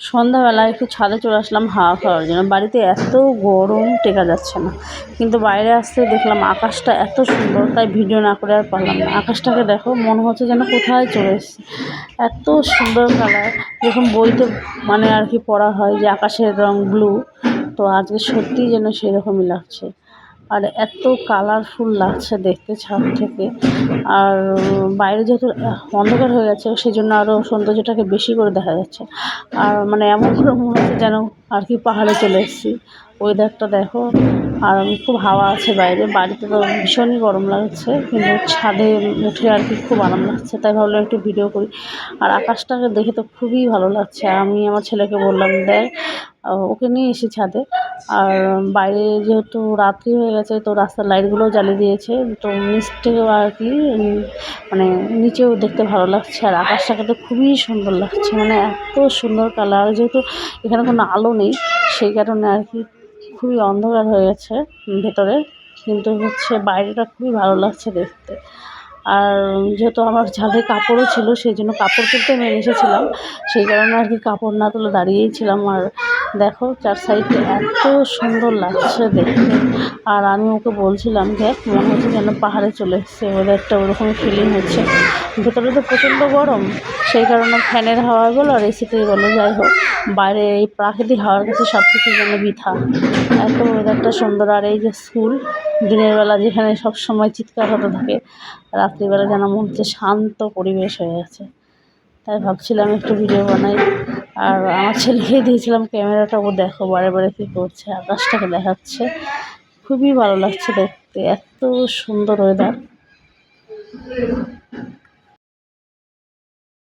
সন্ধ্যাবেলা একটু ছাদে চলে আসলাম হাওয়া খাওয়ার জন্য। বাড়িতে এত গরম টেকা যাচ্ছে না। কিন্তু বাইরে আসতে দেখলাম আকাশটা এত সুন্দর, তাই ভিডিও না করে আর পারলাম না। আকাশটাকে দেখো, মনে হচ্ছে যেন কোথায় চলে এসেছে। এত সুন্দর কালার যখন বইতে মানে আর কি পড়া হয় যে আকাশের রং ব্লু তো আজকে সত্যিই যেন সেরকমই লাগছে। আর এত কালারফুল লাগছে দেখতে ছাদ থেকে। আর বাইরে যেহেতু অন্ধকার হয়ে গেছে সেই জন্য আরও সৌন্দর্যটাকে বেশি করে দেখা যাচ্ছে। আর মানে এমন করে মনে হচ্ছে যেন আর কি পাহাড়ে চলে এসেছি। ওয়েদারটা দেখো। আর খুব হাওয়া আছে বাইরে। বাড়িতে তো ভীষণই গরম লাগছে, কিন্তু ছাদে উঠে আর কি খুব আরাম লাগছে, তাই ভাবলাম একটু ভিডিও করি। আর আকাশটাকে দেখে তো খুবই ভালো লাগছে। আমি আমার ছেলেকে বললাম, দেখ ওকে নিয়ে এসে ছাদে। আর বাইরে যেহেতু রাত্রি হয়ে গেছে, তো রাস্তার লাইটগুলোও জ্বালিয়ে দিয়েছে, তো নিচ আর কি মানে নিচেও দেখতে ভালো লাগছে। আর আকাশটাকে তো খুবই সুন্দর লাগছে মানে এত সুন্দর কালার যেহেতু এখানে কোনো আলো নেই, সেই কারণে আর কি খুবই অন্ধকার হয়ে গেছে ভেতরে, কিন্তু হচ্ছে বাইরেটা খুবই ভালো লাগছে দেখতে। আর যেহেতু আমার ছাদে কাপড়ও ছিল, সেই জন্য কাপড় তুলতে আমি এসেছিলাম। সেই কারণে আর কি কাপড় না তুলে দাঁড়িয়েই ছিলাম আর দেখো, চার সাইডে এত সুন্দর লাগছে দেখতে। আর আমি ওকে বলছিলাম, দেখ, মনে হচ্ছে যেন পাহাড়ে চলে এসছে। একটা ওরকম ফিলিং হচ্ছে। ভেতরে তো প্রচণ্ড গরম, সেই কারণে ফ্যানের হাওয়া বলো আর এসিতেই বলো যাই হোক। বাইরে এই প্রাকৃতিক হাওয়ার কাছে সব কিছু যেন বৃথা। এত ওয়েদারটা সুন্দর। আর এই যে স্কুল দিনের বেলা যেখানে সব সময় চিৎকার হতে থাকে, রাত্রিবেলা যেন মনে হচ্ছে শান্ত পরিবেশ হয়ে আছে তাই ভাবছিলাম একটু ভিডিও বানাই। আর আমার ছেলেকে দিয়েছিলাম ক্যামেরাটা, ও দেখো বারে বারে কী করছে, আকাশটাকে দেখাচ্ছে। খুবই ভালো লাগছে দেখতে, এত সুন্দর ওয়েদার